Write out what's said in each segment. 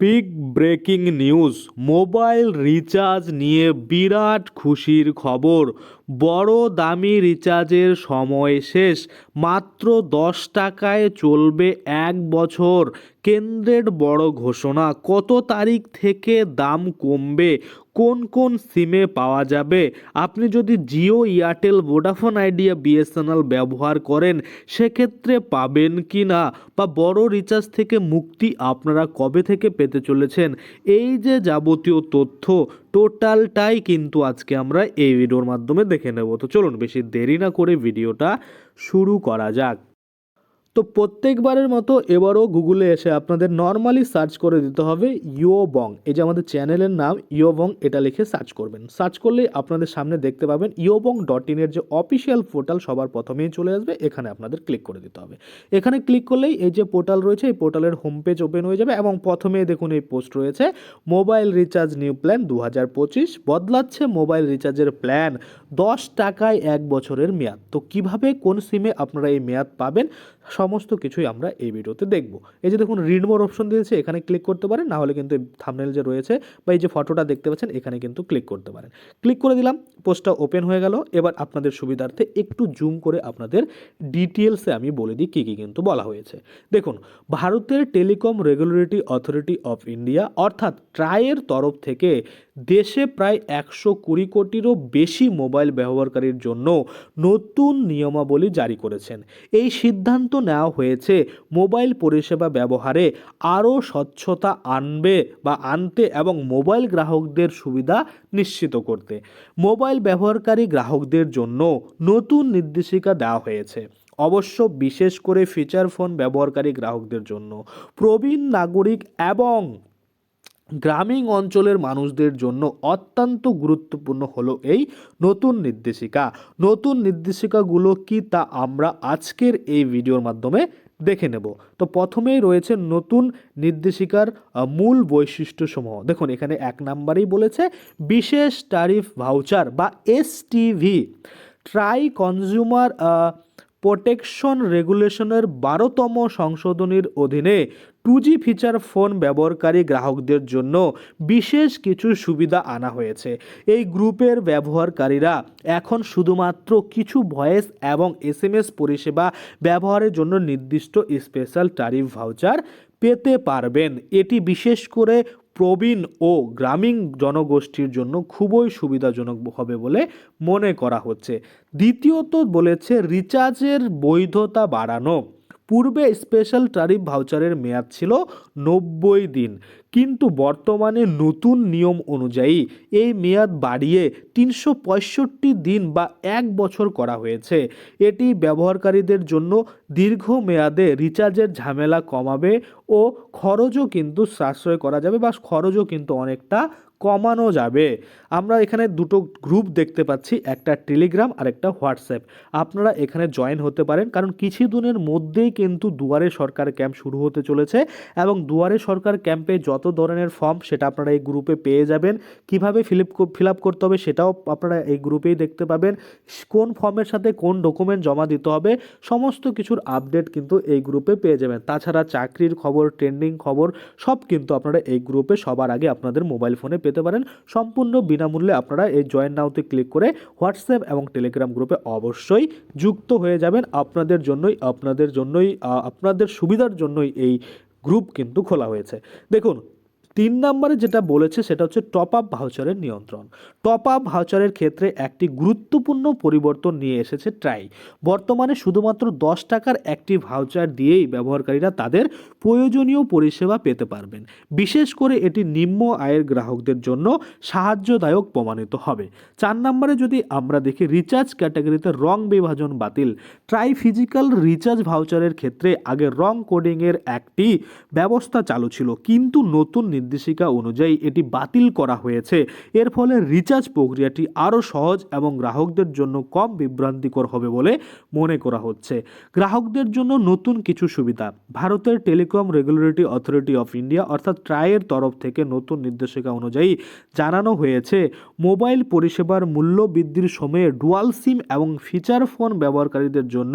Big breaking news mobile recharge নিয়ে বিরাট খুশির খবর। বড় দামি রিচার্জের সময় শেষ। মাত্র দশ টাকায় চলবে এক বছর। কেন্দ্রের বড় ঘোষণা, কত তারিখ থেকে দাম কমবে? কোন কোন সিমে পাওয়া যাবে? আপনি যদি Jio, Airtel, Vodafone Idea, BSNL ব্যবহার করেন, সেক্ষেত্রে পাবেন কি না? বা বড় রিচার্জ থেকে মুক্তি আপনারা কবে থেকে পেতে চলেছেন? এই যে যাবতীয় তথ্য টোটালটাই কিন্তু আজকে আমরা এই ভিডিওর মাধ্যমে দেখে নেব। তো চলুন বেশি দেরি না করে ভিডিওটা শুরু করা যাক। তো প্রত্যেকবারের মতো এবারও গুগলে এসে আপনাদের নর্মালি সার্চ করে দিতে হবে ইও বং এই যে আমাদের চ্যানেলের নাম ইও বং এটা লিখে সার্চ করবেন। সার্চ করলেই আপনাদের সামনে দেখতে পাবেন ইও বং ডট ইনের যে অফিসিয়াল পোর্টাল সবার প্রথমেই চলে আসবে, এখানে আপনাদের ক্লিক করে দিতে হবে। এখানে ক্লিক করলেই এই যে পোর্টাল রয়েছে, এই পোর্টালের হোম পেজ ওপেন হয়ে যাবে এবং প্রথমেই দেখুন এই পোস্ট রয়েছে মোবাইল রিচার্জ নিউ প্ল্যান দু হাজার পঁচিশ, বদলাচ্ছে মোবাইল রিচার্জের প্ল্যান দশ টাকায় এক বছরের মেয়াদ। তো কীভাবে কোন সিমে আপনারা এই মেয়াদ পাবেন? সমস্ত কিছুই আমরা এই ভিডিওতে দেখব। এই যে দেখুন রিড মোর অপশন দিয়েছে, এখানে ক্লিক করতে পারেন না হলে কিন্তু থামনেল যে রয়েছে বা এই যে ফটোটা দেখতে পাচ্ছেন, এখানে কিন্তু ক্লিক করতে পারেন। ক্লিক করে দিলাম পোস্টটা ওপেন হয়ে গেল, এবার আপনাদের সুবিধার্থে একটু জুম করে আপনাদের ডিটেলসে আমি বলে দিই কী কী কিন্তু বলা হয়েছে। দেখুন, ভারতের telecom regulatory authority of India অর্থাৎ ট্রায়ের তরফ থেকে দেশে প্রায় একশো কুড়ি কোটিরও বেশি মোবাইল ব্যবহারকারীর জন্য নতুন নিয়মাবলী জারি করেছেন। এই সিদ্ধান্ত নেওয়া হয়েছে। মোবাইল পরিষেবা ব্যবহারে আরও স্বচ্ছতা আনবে বা আনতে এবং মোবাইল গ্রাহকদের সুবিধা নিশ্চিত করতে। মোবাইল ব্যবহারকারী গ্রাহকদের জন্য নতুন নির্দেশিকা দেওয়া হয়েছে। অবশ্য বিশেষ করে ফিচার ফোন ব্যবহারকারী গ্রাহকদের জন্য। প্রবীণ নাগরিক এবং গ্রামীণ অঞ্চলের মানুষদের জন্য অত্যন্ত গুরুত্বপূর্ণ হলো এই নতুন নির্দেশিকা। নতুন নির্দেশিকাগুলো কি তা আমরা আজকের এই ভিডিওর মাধ্যমে দেখে নেব। তো প্রথমেই রয়েছে নতুন নির্দেশিকার মূল বৈশিষ্ট্যসমূহ। দেখুন, এখানে এক নাম্বারেই বলেছে, বিশেষ ট্যারিফ ভাউচার বা এসটিভি ট্রাই কনজিউমার প্রোটেকশন রেগুলেশনের বারোতম সংশোধনীর অধীনে টু জি ফিচার ফোন ব্যবহারকারী গ্রাহকদের জন্য বিশেষ কিছু সুবিধা আনা হয়েছে। এই গ্রুপের ব্যবহারকারীরা এখন শুধুমাত্র কিছু ভয়েস এবং এস এম এস পরিষেবা ব্যবহারের জন্য নির্দিষ্ট স্পেশাল ট্যারিফ ভাউচার পেতে পারবেন। এটি বিশেষ করে প্রবীণ ও গ্রামীণ জনগোষ্ঠীর জন্য খুবই সুবিধাজনক হবে বলে মনে করা হচ্ছে। দ্বিতীয়ত বলেছে রিচার্জের বৈধতা বাড়ানো। পূর্বে স্পেশাল ট্যারিফ ভাউচারের মেয়াদ ছিল নব্বই দিন। কিন্তু বর্তমানে নতুন নিয়ম অনুযায়ী এই মেয়াদ বাড়িয়ে তিনশো পঁয়ষট্টি দিন বা এক বছর করা হয়েছে। এটি ব্যবহারকারীদের জন্য দীর্ঘ মেয়াদে রিচার্জের ঝামেলা কমাবে ও খরচও কিন্তু সাশ্রয় করা যাবে বা খরচও কিন্তু অনেকটা কমানো যাবে। আমরা এখানে দুটো গ্রুপ দেখতে পাচ্ছি, একটা টেলিগ্রাম আর একটা হোয়াটসঅ্যাপ আপনারা এখানে জয়েন হতে পারেন, কারণ কিছুদিনের মধ্যেই কিন্তু দুয়ারে সরকার ক্যাম্প শুরু হতে চলেছে এবং দুয়ারে সরকার ক্যাম্পে যত ধরনের ফর্ম সেটা আপনারা এই গ্রুপে পেয়ে যাবেন। কীভাবে ফিল ফিল আপ করতে হবে সেটাও আপনারা এই গ্রুপেই দেখতে পাবেন। কোন ফর্মের সাথে কোন ডকুমেন্ট জমা দিতে হবে, সমস্ত কিছুর আপডেট কিন্তু এই গ্রুপে পেয়ে যাবেন। তাছাড়া চাকরির খবর ট্রেন্ডিং খবর সব কিন্তু আপনারা এই গ্রুপে সবার আগে আপনাদের মোবাইল ফোনে পেতে পারেন। সম্পূর্ণ বিনামূল্যে আপনারা এই জয়েন নাওতে ক্লিক করে হোয়াটসঅ্যাপ এবং টেলিগ্রাম গ্রুপে অবশ্যই যুক্ত হয়ে যাবেন। আপনাদের জন্যই আপনাদের জন্যই আপনাদের সুবিধার জন্যই এই গ্রুপ কিন্তু খোলা হয়েছে। দেখুন তিন নম্বরে যেটা বলেছে সেটা হচ্ছে টপ আপ ভাউচারের নিয়ন্ত্রণ। টপ আপ ভাউচারের ক্ষেত্রে একটি গুরুত্বপূর্ণ পরিবর্তন নিয়ে এসেছে ট্রাই বর্তমানে শুধুমাত্র দশ টাকার একটি ভাউচার দিয়েই ব্যবহারকারীরা তাদের প্রয়োজনীয় পরিষেবা পেতে পারবেন। বিশেষ করে এটি নিম্ন আয়ের গ্রাহকদের জন্য সাহায্যদায়ক প্রমাণিত হবে। চার নম্বরে যদি আমরা দেখি রিচার্জ ক্যাটাগরিতে রং বিভাজন বাতিল। ট্রাই ফিজিক্যাল রিচার্জ ভাউচারের ক্ষেত্রে আগে রং কোডিংয়ের একটি ব্যবস্থা চালু ছিল। কিন্তু নতুন নির্দেশিকা অনুযায়ী এটি বাতিল করা হয়েছে। এর ফলে রিচার্জ প্রক্রিয়াটি আরও সহজ এবং গ্রাহকদের জন্য কম বিভ্রান্তিকর হবে বলে মনে করা হচ্ছে। গ্রাহকদের জন্য নতুন কিছু সুবিধা। ভারতের telecom regulatory authority of India অর্থাৎ ট্রায়ের তরফ থেকে নতুন নির্দেশিকা অনুযায়ী জানানো হয়েছে, মোবাইল পরিষেবার মূল্য বৃদ্ধির সময়ে ডুয়াল সিম এবং ফিচার ফোন ব্যবহারকারীদের জন্য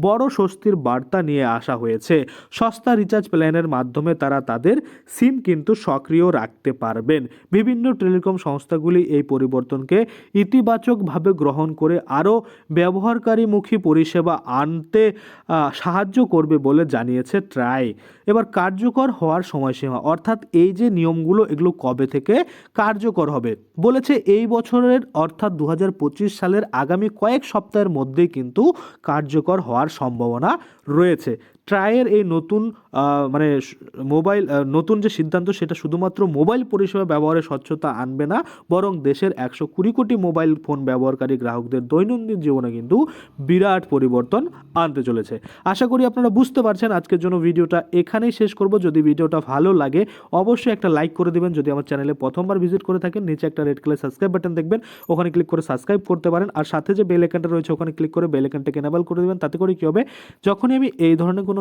বড় স্বস্তির বার্তা নিয়ে আসা হয়েছে। সস্তা রিচার্জ প্ল্যানের মাধ্যমে তারা তাদের সিম কিন্তু সক্রিয় রাখতে পারবেন। বিভিন্ন টেলিকম সংস্থাগুলি এই পরিবর্তনকে ইতিবাচকভাবে গ্রহণ করে আরও ব্যবহারকারীমুখী পরিষেবা আনতে সাহায্য করবে বলে জানিয়েছে ট্রাই। এবার কার্যকর হওয়ার সময়সীমা, অর্থাৎ এই যে নিয়মগুলো, এগুলো কবে থেকে কার্যকর হবে? বলেছে এই বছরের, অর্থাৎ দু হাজার পঁচিশ সালের আগামী কয়েক সপ্তাহের মধ্যেই কিন্তু কার্যকর হওয়ার সম্ভাবনা রয়েছে। ট্রায়ের এই নতুন মানে মোবাইল নতুন যে সিদ্ধান্ত, সেটা শুধুমাত্র মোবাইল পরিষেবা ব্যবহারে স্বচ্ছতা আনবে না, বরং দেশের একশো কুড়ি কোটি মোবাইল ফোন ব্যবহারকারী গ্রাহকদের দৈনন্দিন জীবনে কিন্তু বিরাট পরিবর্তন আনতে চলেছে। আশা করি আপনারা বুঝতে পারছেন, আজকের জন্য ভিডিওটা এখানেই শেষ করব। যদি ভিডিওটা ভালো লাগে, অবশ্যই একটা লাইক করে দেবেন। যদি আমার চ্যানেলে প্রথমবার ভিজিট করে থাকেন, নিচে একটা রেড কালার সাবস্ক্রাইব বাটন দেখবেন, ওখানে ক্লিক করে সাবস্ক্রাইব করতে পারেন। আর সাথে যে বেল আইকনটা রয়েছে, ওখানে ক্লিক করে বেল আইকনটাকে এনেবল করে দেবেন, তাতে করে কী হবে? যখনই আমি এই ধরনের কোনো